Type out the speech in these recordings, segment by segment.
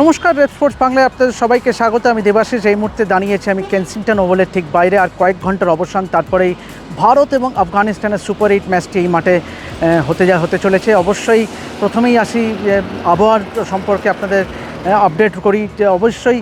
নমস্কার red force বাংলায় আপনাদের সবাইকে স্বাগত। আমি দেবাশিস, এই মুহূর্তে দাঁড়িয়েছি আমি কেনসিংটন ওভালের ঠিক বাইরে, আর কয়েক ঘণ্টার অবসান তারপরেই ভারত এবং আফগানিস্তানের সুপার এইট ম্যাচটি এই মাঠে হতে যা, হতে চলেছে। অবশ্যই প্রথমেই আসি আবহাওয়ার সম্পর্কে আপনাদের আপডেট করি যে অবশ্যই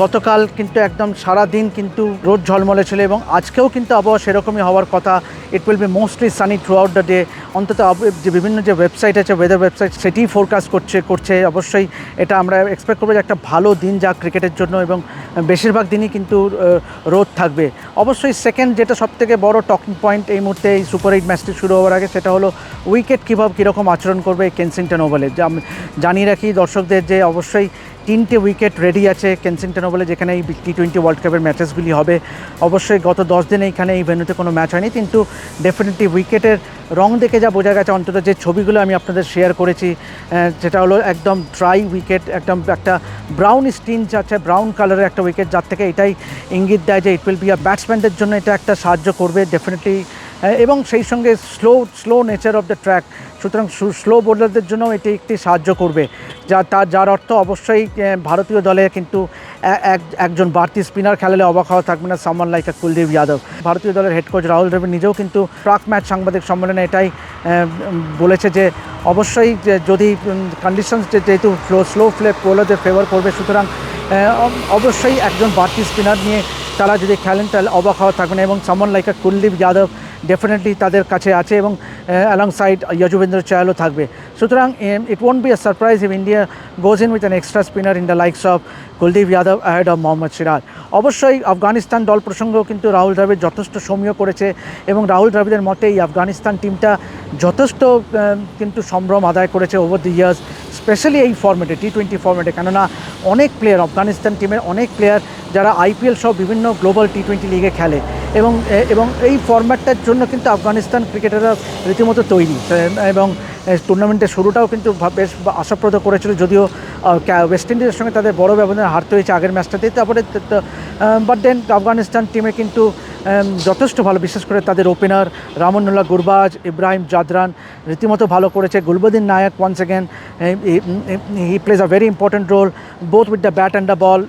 গতকাল কিন্তু একদম সারা দিন কিন্তু রোদ ঝলমলে ছিল এবং আজকেও কিন্তু আবহাওয়া সেরকমই হওয়ার কথা। It will be mostly sunny throughout the day অন্তত যে বিভিন্ন যে ওয়েবসাইট আছে ওয়েদার ওয়েবসাইট সেটি ফোরকাস্ট করছে করছে। অবশ্যই এটা আমরা এক্সপেক্ট করব যে একটা ভালো দিন যাক ক্রিকেটের জন্য এবং বেশিরভাগ দিনই কিন্তু রোদ থাকবে। অবশ্যই সেকেন্ড যেটা সবথেকে বড় টকিং পয়েন্ট এই মুহূর্তে এই সুপার এইট ম্যাচটি শুরু হওয়ার আগে সেটা হলো উইকেট কীভাবে, কীরকম আচরণ করবে কেনসিংটন ওভালে। যা জানিয়ে রাখি দর্শকদের যে অবশ্যই তিনটে উইকেট রেডি আছে কেনসিংটন ওভালে, যেখানে এই টি টোয়েন্টি ওয়ার্ল্ড কাপের ম্যাচেসগুলি হবে। অবশ্যই গত দশ দিনে এখানে এই ভেন্যুতে কোনো ম্যাচ হয়নি, কিন্তু ডেফিনেটলি উইকেটের রং দেখে যা বোঝা গেছে, অন্তত যে ছবিগুলো আমি আপনাদের শেয়ার করেছি যেটা হলো একদম ড্রাই উইকেট একদম একটা ব্রাউন স্টিন আছে ব্রাউন কালারের একটা উইকেট যার থেকে এটাই ইঙ্গিত দেয় যে ইট উইল বি আ ব্যাটসম্যানদের জন্য এটা একটা সাহায্য করবে ডেফিনেটলি এবং সেই সঙ্গে slow slow nature of the track সুতরাং স্লো বোলারদের জন্য এটি একটি সাহায্য করবে। যা তার যার অর্থ অবশ্যই ভারতীয় দলে কিন্তু এক- একজন বাড়তি স্পিনার খেলালে অবাক হওয়া থাকবে না সামান লাইক কুলদীপ যাদব ভারতীয় দলের হেড কোচ রাহুল দ্রাবিড় নিজেও কিন্তু প্রাক ম্যাচ সাংবাদিক সম্মেলনে এটাই বলেছে যে, অবশ্যই যদি কন্ডিশনস যেহেতু স্লো স্লো ফ্লে বোলারদের ফেভার করবে, সুতরাং অবশ্যই একজন বাড়তি স্পিনার নিয়ে তারা যদি খেলেন, তাহলে অবাক হওয়া থাকবে না। এবং সামন লাইকা কুলদীপ যাদব ডেফিনেটলি তাদের কাছে আছে এবং অ্যালং সাইড যজুবেন্দ্র চায়ালও থাকবে। সুতরাং it won't be a surprise if India goes in with an extra spinner in the likes of Kuldeep Yadav ahead of Mohammed Siraj অবশ্যই আফগানিস্তান দল প্রসঙ্গেও কিন্তু রাহুল দ্রাবিড় যথেষ্ট সমীয় করেছে এবং রাহুল দ্রাবিড়ের মতে এই আফগানিস্তান টিমটা যথেষ্ট কিন্তু সম্ভ্রম আদায় করেছে ওভার দি ইয়ার্স স্পেশালি এই ফর্মেটে টি টোয়েন্টি ফর্মেটে কেননা, অনেক প্লেয়ার আফগানিস্তান টিমের অনেক প্লেয়ার যারা আইপিএল সহ বিভিন্ন গ্লোবাল টি টোয়েন্টি লিগে খেলে। এবং এবং এই ফর্ম্যাটটার জন্য কিন্তু আফগানিস্তান ক্রিকেটাররা রীতিমতো তৈরি। এবং টুর্নামেন্টের শুরুটাও কিন্তু বেশ আশাপ্রদ করেছিল, যদিও ওয়েস্ট ইন্ডিজের সঙ্গে তাদের বড় ব্যবধানে হারতে হয়েছে আগের ম্যাচটাতেই। তারপরে বাট দেন আফগানিস্তান টিমে কিন্তু যথেষ্ট ভালো, বিশেষ করে তাদের ওপেনার রামনুল্লাহ গুরবাজ, ইব্রাহিম জাদরান রীতিমতো ভালো করেছে। Gulbadin Naib once again he plays a very important role both with the bat and the ball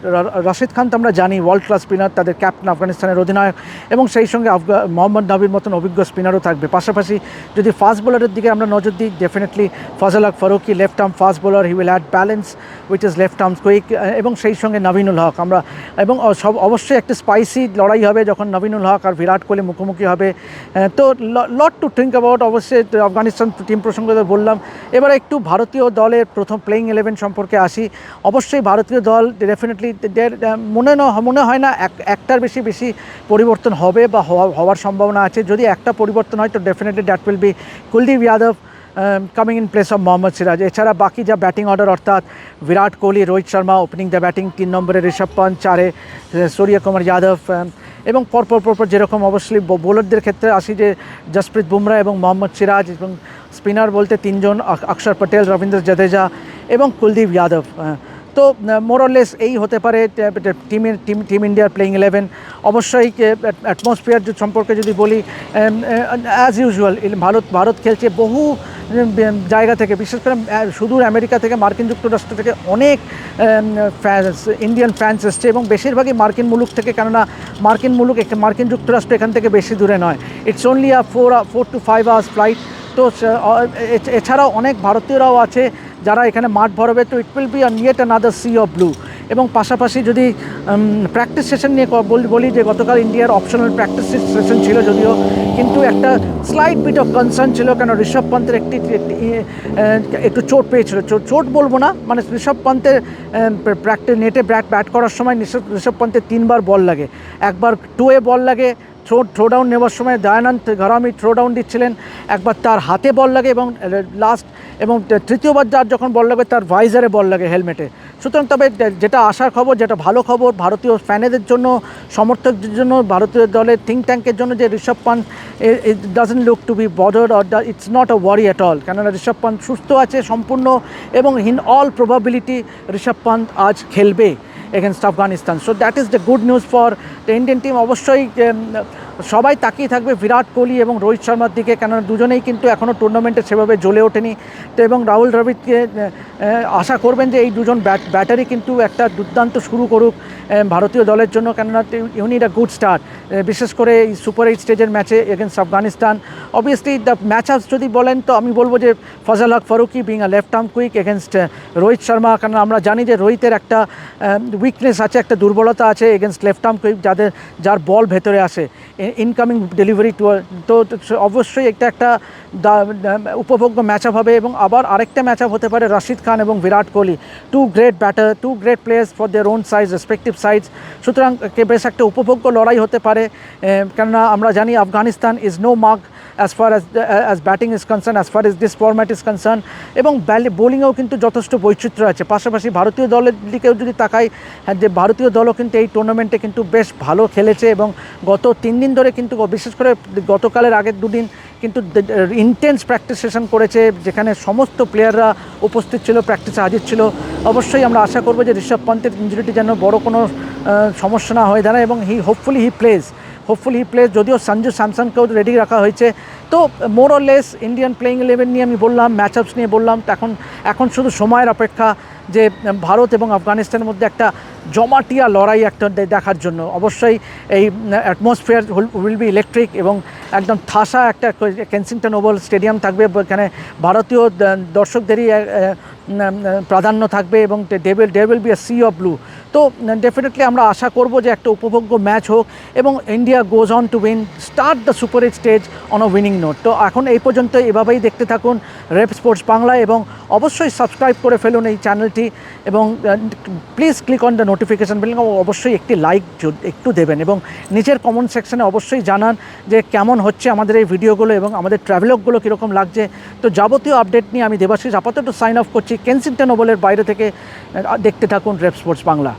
Rashid Khan তো আমরা জানি ওয়ার্ল্ড ক্লাস স্পিনার তাদের ক্যাপ্টেন আফগানিস্তানের অধিনায়ক এবং সেই সঙ্গে আফগা, মোহাম্মদ নবীর মতন অভিজ্ঞ স্পিনারও থাকবে। পাশাপাশি যদি ফাস্ট বোলারের দিকে আমরা নজর দিই definitely Fazalhaq Farooqi left arm fast bowler he will add balance with his left arm quick এবং সেই সঙ্গে নবীনুল হক আমরা, এবং সব অবশ্যই একটা স্পাইসি লড়াই হবে যখন নবীনুল হক আর বিরাট কোহলি মুখোমুখি হবে। তো লট টু থিঙ্ক অ্যাবাউট অবশ্যই আফগানিস্তান টিম প্রসঙ্গে বললাম। এবার একটু ভারতীয় দলের প্রথম প্লেইং ইলেভেন সম্পর্কে আসি। অবশ্যই ভারতীয় দল ডেফিনেটলি মনে মনে হয় না এক একটার বেশি বেশি পরিবর্তন হবে বা হওয়া- হওয়ার সম্ভাবনা আছে। যদি একটা পরিবর্তন হয় তো definitely that will be Kuldeep Yadav coming in place of Mohammed Siraj এছাড়া বাকি যা ব্যাটিং অর্ডার অর্থাৎ Virat Kohli Rohit Sharma opening the batting তিন নম্বরে ঋষভ পন্ত চারে সূর্য কুমার যাদব আহ, এবং পরপর পরপর যেরকম অবশ্যই বোলারদের ক্ষেত্রে আসি যে জসপ্রীত বুমরা এবং মোহাম্মদ সিরাজ এবং স্পিনার বলতে তিনজন অক্ষর পটেল রবীন্দ্র জাদেজা এবং কুলদীপ যাদব তো মোরলেস এই হতে পারে টিমের টিম টিম ইন্ডিয়ার প্লেইং ইলেভেন অবশ্যই অ্যাটমসফিয়ার সম্পর্কে যদি বলি অ্যাজ ইউজুয়াল ভারত ভারত খেলছে বহু জায়গা থেকে, বিশেষ করে সুদূর আমেরিকা থেকে, মার্কিন যুক্তরাষ্ট্র থেকে অনেক ফ্যান্স ইন্ডিয়ান ফ্যান্স এসছে এবং বেশিরভাগই মার্কিন মুলুক থেকে, কেননা মার্কিন মুলুক মার্কিন যুক্তরাষ্ট্র এখান থেকে বেশি দূরে নয়। It's only a four four to five hours flight তো এছাড়াও অনেক ভারতীয়রাও আছে যারা এখানে মাঠ ভরবে তো it will be yet another sea of blue এবং পাশাপাশি যদি প্র্যাকটিস সেশন নিয়ে বলি যে গতকাল ইন্ডিয়ার অপশনাল প্র্যাকটিস সেশন ছিল যদিও কিন্তু একটা স্লাইট বিট অফ কনসার্ন ছিল কেন ঋষভ পন্থের একটি একটি, চোট পেয়েছিল। চোট- বলব না মানে ঋষভ পন্থের প্র্যাকটিস নেটে ব্যাট ব্যাট করার সময় ঋষভ পন্থের তিনবার বল লাগে। একবার টুয়ে বল লাগে থ্রো থ্রো ডাউন নেওয়ার সময় দয়ানন্দ ঘরামি থ্রো ডাউন দিচ্ছিলেন। একবার তার হাতে বল লাগে এবং লাস্ট এবং তৃতীয়বার যার যখন বল লাগবে তার ভাইজারে বল লাগে হেলমেটে সুতরাং তবে যেটা আসার খবর, যেটা ভালো খবর, ভারতীয় ফ্যানেদের জন্য, সমর্থকদের জন্য, ভারতীয় দলের থিঙ্ক ট্যাঙ্কের জন্য যে Rishabh Pant it doesn't look to be bother or it's not a worry at all কেননা ঋষভ পান্ত সুস্থ আছে, সম্পূর্ণ এবং in all probability Rishabh Pant আজ খেলবে। against Afghanistan so that is the good news for the Indian team অবশ্যই উম, সবাই তাকিয়ে থাকবে, বিরাট কোহলি এবং রোহিত শর্মার দিকে, কেননা দুজনেই কিন্তু এখনও টুর্নামেন্টে সেভাবে জ্বলে ওঠেনি। তো এবং রাহুল দ্রাবিড়কে আশা করবেন যে এই দুজন ব্যাট ব্যাটারি কিন্তু একটা দুর্দান্ত শুরু করুক ভারতীয় দলের জন্য, কেননা ইউনিট আ গুড স্টার্ট বিশেষ করে এই সুপার এইট স্টেজের ম্যাচে against Afghanistan obviously the match ups যদি বলেন, তো আমি বলব যে Fazalhaq Farooqi being a left arm quick against Rohit Sharma কারণ আমরা জানি যে রোহিতের একটা উইকনেস আছে, একটা দুর্বলতা আছে এগেনস্ট লেফট আর্ম কুইক যাদের, যার বল ভেতরে আসে। ইনকামিং ডেলিভারি টু তো অবশ্যই একটা দা- উপভোগ্য ম্যাচ আপ হবে এবং আবার আরেকটা ম্যাচ আপ হতে পারে রশিদ খান এবং Virat Kohli. Two great batter two great players for their own size respective size সুতরাং বেশ একটা উপভোগ্য লড়াই হতে পারে। কেননা আমরা জানি Afghanistan is no mark as far as as batting is concern as far as this format is concern এবং ব্যালে বোলিংয়েও কিন্তু যথেষ্ট বৈচিত্র্য আছে। পাশাপাশি ভারতীয় দলের দিকেও যদি তাকাই হ্যাঁ, যে ভারতীয় দলও কিন্তু এই টুর্নামেন্টে কিন্তু বেশ ভালো খেলেছে এবং গত তিন দিন ধরে কিন্তু বিশেষ করে গতকালের আগের দুদিন কিন্তু ইন্টেন্স প্র্যাকটিস সেশন করেছে, যেখানে সমস্ত প্লেয়াররা উপস্থিত ছিল প্র্যাকটিসে হাজির ছিল। অবশ্যই আমরা আশা করব যে ঋষভ পন্থের ইঞ্জুরিটি যেন বড় কোনো সমস্যা না হয়ে দাঁড়ায় এবং he hopefully he plays hopefully he plays যদিও সঞ্জু স্যামসনকেও রেডি রাখা হয়েছে। তো more less Indian playing eleven নিয়ে আমি বললাম ম্যাচ আপস নিয়ে বললাম। এখন এখন শুধু সময়ের অপেক্ষা যে ভারত এবং আফগানিস্তানের মধ্যে একটা জমাটিয়া লড়াই একটা দেখার জন্য। অবশ্যই এই অ্যাটমসফিয়ার উইল বি ইলেকট্রিক এবং একদম ঠাসা একটা কেনসিংটন ওভাল স্টেডিয়াম থাকবে। এখানে ভারতীয় দর্শকদেরই প্রাধান্য থাকবে এবং devil devil be a sea of blue তো ডেফিনেটলি আমরা আশা করব যে একটা উপভোগ্য ম্যাচ হোক এবং India goes on to win start the super eight stage on winning note তো, এখন এই পর্যন্ত এভাবেই দেখতে থাকুন রেপ স্পোর্টস বাংলা এবং অবশ্যই সাবস্ক্রাইব করে ফেলুন এই চ্যানেলটি এবং please click on the notification bell অবশ্যই একটি লাইক একটু দেবেন এবং নিচের কমেন্ট সেকশনে অবশ্যই জানান যে কেমন হচ্ছে আমাদের এই ভিডিওগুলো এবং আমাদের ট্রাভেলগুলো কীরকম লাগছে। তো, যাবতীয় আপডেট নিয়ে আমি দেবাশিস, আপাতত সাইন অফ করছি কেনসিংটন ওভালের বাইরে থেকে দেখতে থাকুন রেপ স্পোর্টস বাংলা